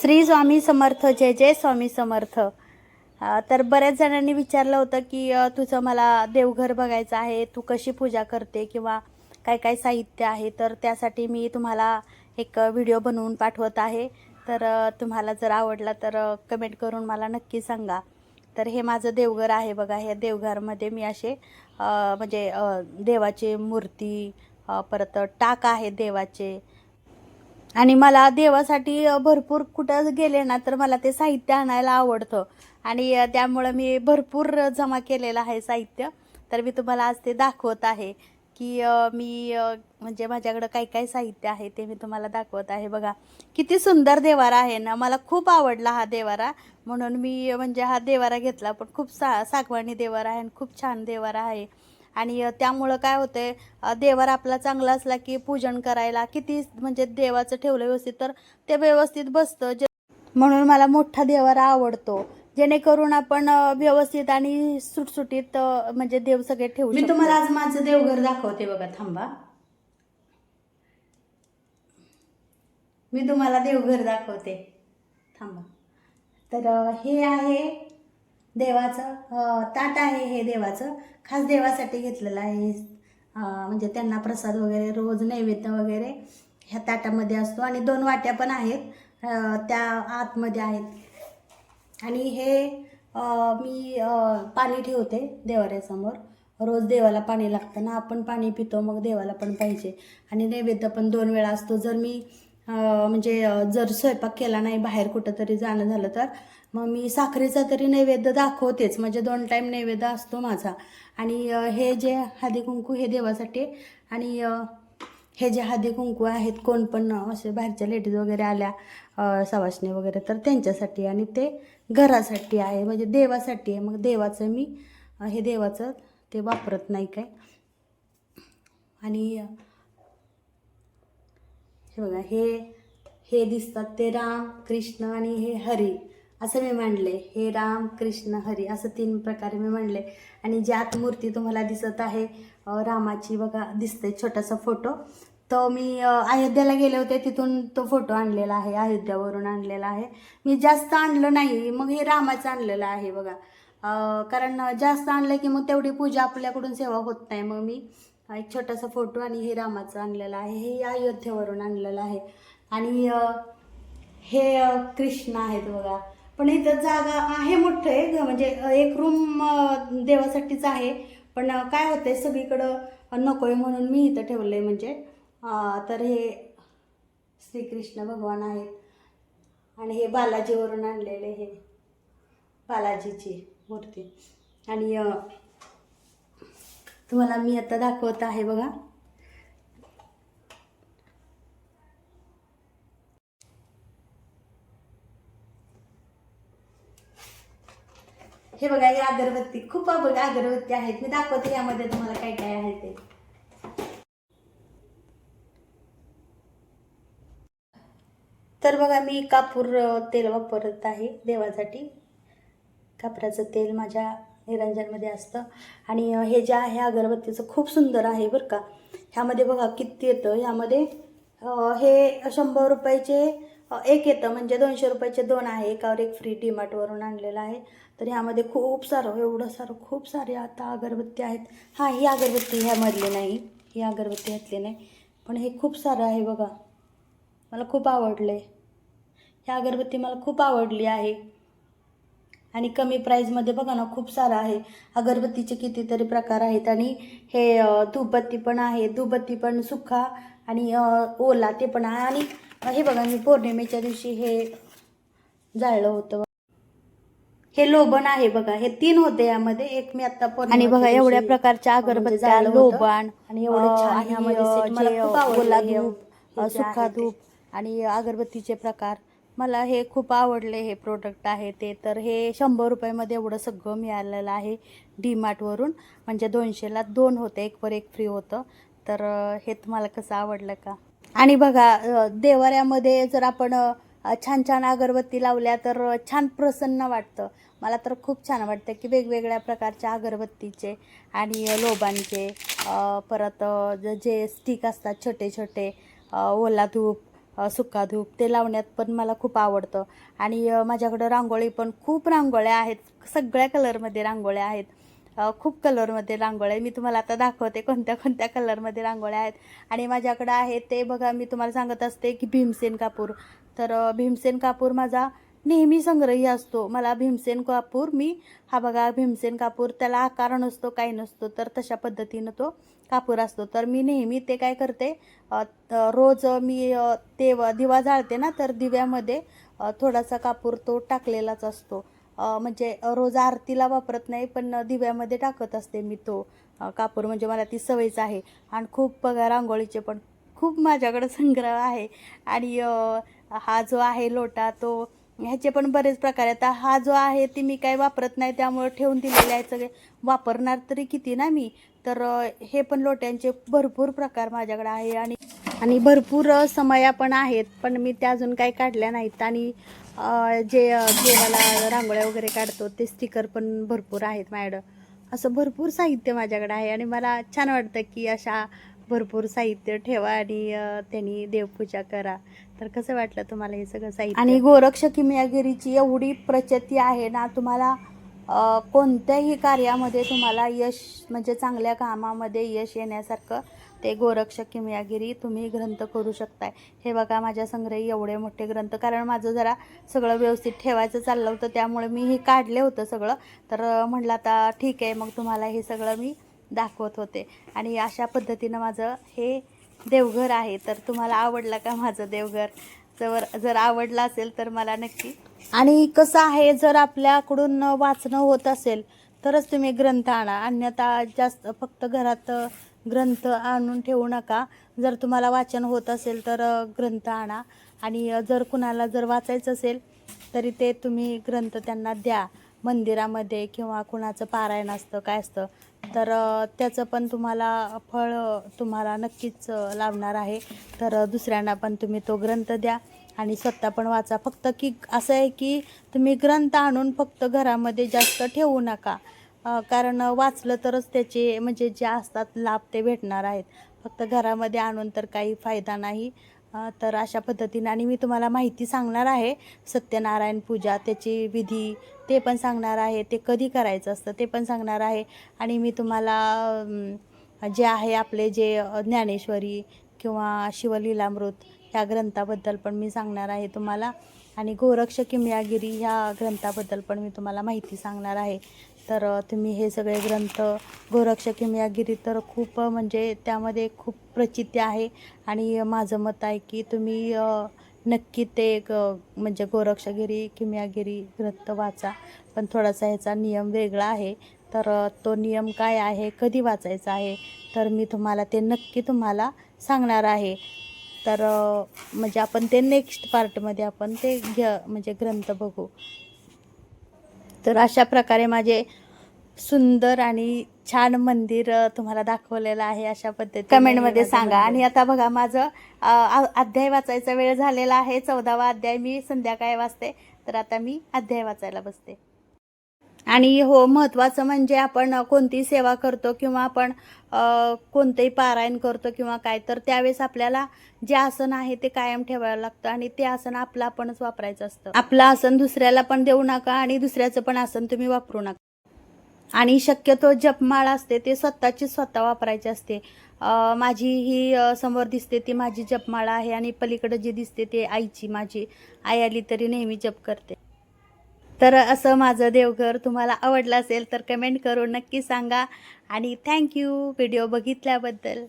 श्री स्वामी समर्थ जय जय स्वामी समर्थ. तर बऱ्याच जणांनी विचारलं होतं की तुझं मला देवघर बघायचं आहे तू कशी पूजा करते किंवा काय काय साहित्य आहे? तर त्यासाठी मी तुम्हाला एक व्हिडिओ बनवून पाठवत आहे. तर तुम्हाला जर आवडला तर कमेंट करून मला नक्की सांगा. तर हे माझं देवघर आहे बघा. हे देवघरमध्ये मी असे म्हणजे देवाची मूर्ती परत टाक आहे देवाचे. आणि मला देवासाठी भरपूर कुठं गेले ना तर मला ते साहित्य आणायला आवडतं. आणि त्यामुळं मी भरपूर जमा केलेलं आहे साहित्य. तर मी तुम्हाला आज ते दाखवत आहे की मी म्हणजे माझ्याकडं काय काय साहित्य आहे ते मी तुम्हाला दाखवत आहे. बघा किती सुंदर देवारा आहे ना. मला खूप आवडला हा देवारा. म्हणून मी म्हणजे हा देवारा घेतला. पण खूप सा सागवानी देवारा आहे आणि खूप छान देवारा आहे. आणि त्यामुळं काय होतंय देवारा आपला चांगला असला की पूजन करायला किती म्हणजे देवाचं ठेवलं व्यवस्थित तर ते व्यवस्थित बसतं. जे म्हणून मला मोठा देवारा आवडतो. जेणेकरून आपण व्यवस्थित आणि सुटसुटीत म्हणजे देव सगळे ठेवू मी तुम्हाला आज माझं देवघर दाखवते बघा थांबा. मी तुम्हाला देवघर दाखवते. थांबा. तर हे आहे देवाचं ताट आहे हे देवाचं. खास देवासाठी घेतलेलं आहे म्हणजे त्यांना प्रसाद वगैरे रोज नैवेद्य वगैरे ह्या ताटामध्ये असतो. आणि दोन वाट्या पण आहेत त्या आतमध्ये आहेत. आणि हे मी पाणी ठेवते देवाऱ्यासमोर. रोज देवाला पाणी लागतं ना आपण पाणी पितो मग देवाला पण पाहिजे. आणि नैवेद्य पण दोन वेळा असतो. जर मी म्हणजे जर स्वयंपाक केला नाही बाहेर कुठं तरी जाणं झालं तर मग मी साखरेचा तरी नैवेद्य दाखवतेच. म्हणजे दोन टाईम नैवेद्य असतो माझा. आणि हे जे हळदी कुंकू हे देवासाठी आणि हे जे हळदी कुंकू आहेत कोण पण असे बाहेरच्या लेडीज वगैरे आल्या अ, सवासणी वगैरे तर त्यांच्यासाठी आणि ते घरासाठी आहे. म्हणजे देवासाठी आहे. मग देवाचं मी हे देवाचं ते वापरत नाही काय. आणि हे बघा हे हे दिसतात ते राम कृष्ण आणि हे हरी. असं मी मांडले हे राम कृष्ण हरी असं तीन प्रकारे मी मांडले आणि जी आत मूर्ती तुम्हाला दिसत आहे रामाची बघा दिसते छोटासा फोटो. तो मी अयोध्याला गेले होते तिथून तो फोटो आणलेला आहे अयोध्यावरून आणलेला आहे. मी जास्त आणलं नाही मग हे रामाचं आणलेलं आहे बघा. कारण जास्त आणलं की मग तेवढी पूजा आपल्याकडून सेवा होत नाही. मग मी एक छोटासा फोटो आणि हे रामाचं आणलेलं आहे हे अयोध्येवरून आणलेलं आहे. आणि हे कृष्ण आहेत बघा. पण इथं जागा आहे मोठं आहे म्हणजे एक रूम देवासाठीच आहे. पण काय काय होतंय सगळीकडं नको आहे म्हणून मी इथं ठेवलं आहे म्हणजे तर हे श्रीकृष्ण भगवान आहेत. आणि हे बालाजीवरून आणलेले हे बालाजीची मूर्ती. आणि तुम्हाला मी आता दाखवत आहे बघा. हे बघा ही अगरबत्ती खूप बघा अगरबत्ती आहेत. मी दाखवते यामध्ये तुम्हाला काय काय आहे ते. तर बघा मी कापूर तेल वापरत आहे देवासाठी. कापराचं तेल माझ्या निरंजनमध्ये असतं. आणि हे जे आहे अगरबत्तीचं खूप सुंदर आहे बरं का. ह्यामध्ये बघा किती येतं. ह्यामध्ये हे शंभर रुपयाचे एक येतं म्हणजे दोनशे रुपयाचे दोन आहे. एकावर एक फ्री डीमार्टवरून आणलेलं आहे. तर ह्यामध्ये खूप सारं एवढं सारं खूप सारे आता अगरबत्ती आहेत. हां ही अगरबत्ती ह्यामधली नाही. ही अगरबत्ती घातली नाही. पण हे खूप सारं आहे बघा. मला खूप आवडलं आहे ही अगरबत्ती मला खूप आवडली आहे. आणि कमी प्राईजमध्ये बघा ना खूप सारं आहे. अगरबत्तीचे कितीतरी प्रकार आहेत. आणि हे धूपबत्ती पण आहे. धूपबत्ती पण सुखा आणि ओला ते पण आहे. आणि हे बघा मी पौर्णिमेच्या दिवशी हे जाळलं होतं. हे लोबण आहे बघा हे तीन होते यामध्ये. एक मी आता आणि बघा एवढ्या प्रकारच्या अगरबत्त्या लोबण आणि एवढे सुखा धूप आणि अगरबत्तीचे प्रकार. मला हे खूप आवडले हे प्रोडक्ट आहे ते. तर हे शंभर रुपयामध्ये एवढं सगळं मिळालेलं आहे डी मार्टवरून म्हणजे दोनशेला दोन होते एक वर एक फ्री होतं. तर हे तुम्हाला कसं आवडलं का? आणि बघा देवाऱ्यामध्ये जर आपण छान छान अगरबत्ती लावल्या तर छान प्रसन्न वाटतं. मला तर खूप छान वाटतं की वेगवेगळ्या प्रकारच्या अगरबत्तीचे आणि लोबांचे परत जे स्टिक असतात छोटे छोटे ओला धूप सुका धूप ते लावण्यात पण मला खूप आवडतं. आणि माझ्याकडं रांगोळी पण खूप रांगोळ्या आहेत. सगळ्या कलरमध्ये रांगोळ्या आहेत. खूप कलरमध्ये रांगोळ्या आहे. मी तुम्हाला आता दाखवते कोणत्या कोणत्या कलरमध्ये रांगोळ्या आहेत. आणि माझ्याकडं आहे ते बघा मी तुम्हाला सांगत असते की भीमसेन कापूर. तर भीमसेन कापूर माझा नेहमी संग्रही असतो. मला भीमसेन कापूर मी हा बघा भीमसेन कापूर त्याला आकार नसतो काही नसतो तर तशा पद्धतीनं तो कापूर असतो. तर मी नेहमी ते काय करते रोज मी ते दिवा जाळते ना तर दिव्यामध्ये थोडासा कापूर तो टाकलेलाच असतो. म्हणजे रोज आरतीला वापरत नाही पण दिव्यामध्ये टाकत असते मी तो कापूर. म्हणजे मला ती सवयच आहे. आणि खूप बघा रांगोळीचे पण खूप माझ्याकडं संग्रह आहे. आणि हा जो आहे लोटा तो ह्याचे पण बरेच प्रकार आहेत. आता हा जो आहे ती मी काय वापरत नाही त्यामुळे ठेवून दिलेले आहेत सगळे. वापरणार तरी किती ना मी? तर हे पण लोट्यांचे भरपूर प्रकार माझ्याकडे आहे आणि आणि भरपूर समया पण आहेत. पण मी त्या अजून काही काढल्या नाहीत. आणि जे देवाला रांगोळ्या वगैरे काढतो ते स्टिकर पण भरपूर आहेत माझ्याकडं. असं भरपूर साहित्य माझ्याकडे आहे आणि मला छान वाटतं की अशा भरपूर साहित्य ठेवा आणि त्यांनी देवपूजा करा. तर कसं वाटलं तुम्हाला हे सगळं साहित्य? आणि गोरक्ष किमयागिरीची एवढी प्रचिती आहे ना तुम्हाला कोणत्याही कार्यामध्ये तुम्हाला यश म्हणजे चांगल्या कामामध्ये यश येण्यासारखं ते गोरक्ष किमयागिरी तुम्ही ग्रंथ करू शकताय. हे बघा माझ्या संग्रही एवढे मोठे ग्रंथ. कारण माझं जरा सगळं व्यवस्थित ठेवायचं चाललं होतं त्यामुळे मी हे काढले होतं सगळं. तर म्हटलं आता ठीक आहे मग तुम्हाला हे सगळं मी दाखवत होते. आणि अशा पद्धतीनं माझं हे देवघर आहे तर तुम्हाला आवडलं का माझं देवघर? जर जर आवडलं असेल तर मला नक्की. आणि कसं आहे जर आपल्याकडून वाचणं होत असेल तरच तुम्ही ग्रंथ आणा. अन्यथा जास्त फक्त घरात ग्रंथ आणून ठेवू नका. जर तुम्हाला वाचन होत असेल तर ग्रंथ आणा. आणि जर कुणाला जर वाचायचं असेल तरी ते तुम्ही ग्रंथ त्यांना द्या. मंदिरामध्ये किंवा कुणाचं पारायण असतं काय असतं तर त्याचं पण तुम्हाला फळ तुम्हाला नक्कीच लावणार लाभणार आहे. तर दुसऱ्यांना पण तुम्ही तो ग्रंथ द्या आणि स्वतः पण वाचा. फक्त की असं आहे की तुम्ही ग्रंथ आणून फक्त घरामध्ये जास्त ठेवू नका. कारण वाचलं तरच त्याचे म्हणजे जे असतात लाभ ते भेटणार आहेत. फक्त घरामध्ये आणून तर काही फायदा नाही. तर अशा पद्धतीने आणि मी तुम्हाला माहिती सांगणार आहे. सत्यनारायण पूजा त्याची विधी ते पण सांगणार आहे. ते कधी करायचं असतं ते पण सांगणार आहे. आणि मी तुम्हाला जे आहे आपले जे ज्ञानेश्वरी किंवा शिवलीलामृत ह्या ग्रंथाबद्दल पण मी सांगणार आहे तुम्हाला. आणि गोरक्ष किमयागिरी ह्या ग्रंथाबद्दल पण मी तुम्हाला माहिती सांगणार आहे. तर तुम्ही हे सगळे ग्रंथ गोरक्ष किमयागिरी तर खूप म्हणजे त्यामध्ये खूप प्रचिती आहे. आणि माझं मत आहे की तुम्ही नक्की ते ग म्हणजे गोरक्षगिरी किमयागिरी ग्रंथ वाचा. पण थोडासा ह्याचा नियम वेगळा आहे. तर तो नियम काय आहे कधी वाचायचा आहे तर मी तुम्हाला ते नक्की तुम्हाला सांगणार आहे. तर म्हणजे आपण ते नेक्स्ट पार्टमध्ये आपण ते घ्या म्हणजे ग्रंथ बघू. तर अशा प्रकारे माझे सुंदर आणि छान मंदिर तुम्हाला दाखवलेलं आहे अशा पद्धतीने. कमेंटमध्ये सांगा. आणि आता बघा माझं अध्याय वाचायचा वेळ झालेला आहे. चौदावा अध्याय मी संध्याकाळी वाचते. तर आता मी अध्याय वाचायला बसते. आणि हो महत्त्वाचं म्हणजे आपण कोणती कोणतीही सेवा करतो किंवा आपण कोणतंही पारायण करतो किंवा काय तर त्यावेळेस आपल्याला जे आसन आहे ते कायम ठेवायला लागतं आणि ते आसन आपलं आपणच वापरायचं असतं. आपलं आसन दुसऱ्याला पण देऊ नका आणि दुसऱ्याचं पण आसन तुम्ही वापरू नका. आणि शक्यतो जपमाळ असते ते स्वतःची स्वतः वापरायची असते. माझी ही समोर दिसते ती माझी जपमाळा आहे आणि पलीकडे जी दिसते ते आईची माझी आई आली तरी नेहमी जप करते. तर असं माझं देवघर तुम्हाला आवडलं असेल तर कमेंट करून नक्की सांगा. आणि थँक्यू व्हिडिओ बघितल्याबद्दल.